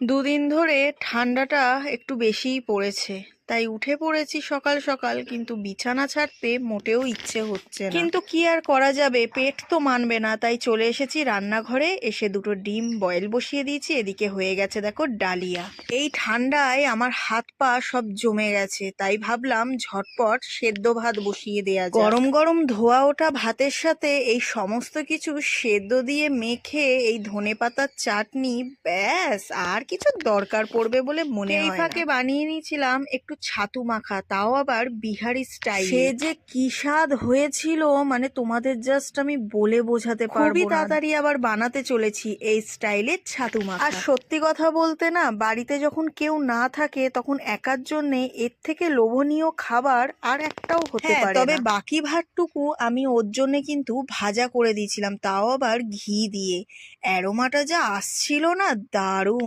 দুদিন ধরে ঠান্ডাটা একটু বেশিই পড়েছে। তাই উঠে পড়েছি সকাল সকাল কিন্তু বিছানা ছাড়তে মোটেও ইচ্ছে হচ্ছে না। কিন্তু কি আর করা যাবে? পেট তো মানবে না তাই চলে এসেছি রান্নাঘরে। এসে দুটো ডিম বয়েল বসিয়ে দিয়েছি এদিকে হয়ে গেছে দেখো ডালিয়া। এই ঠান্ডায় আমার হাত পা সব জমে গেছে তাই ভাবলাম ঝটপট সেদ্ধ ভাত বসিয়ে দেয়া গরম গরম ধোয়া ওঠা ভাতের সাথে এই সমস্ত কিছু সেদ্ধ দিয়ে মেখে এই ধনে পাতার চাটনি ব্যাস আর কিছু দরকার পড়বে বলে মনে হয় বানিয়ে নিয়েছিলাম একটু ছাতু মাখা তাও আবার বিহারি স্টাইল সে যে কি স্বাদ হয়েছিল মানে তোমাদের জাস্ট আমি বলে বোঝাতে পারব খুবই তাড়াতাড়ি আবার বানাতে চলেছি এই স্টাইলের ছাতু মাখা। আর সত্যি কথা বলতে না বাড়িতে যখন কেউ না থাকে তখন একার জন্য এর থেকে লোভনীয় খাবার আর একটাও হতে হ্যাঁ, পারে তবে বাকি ভাতটুকু আমি ওর জন্য কিন্তু ভাজা করে দিয়েছিলাম তাও আবার ঘি দিয়ে। অ্যারোমাটা যা আসছিল না দারুণ।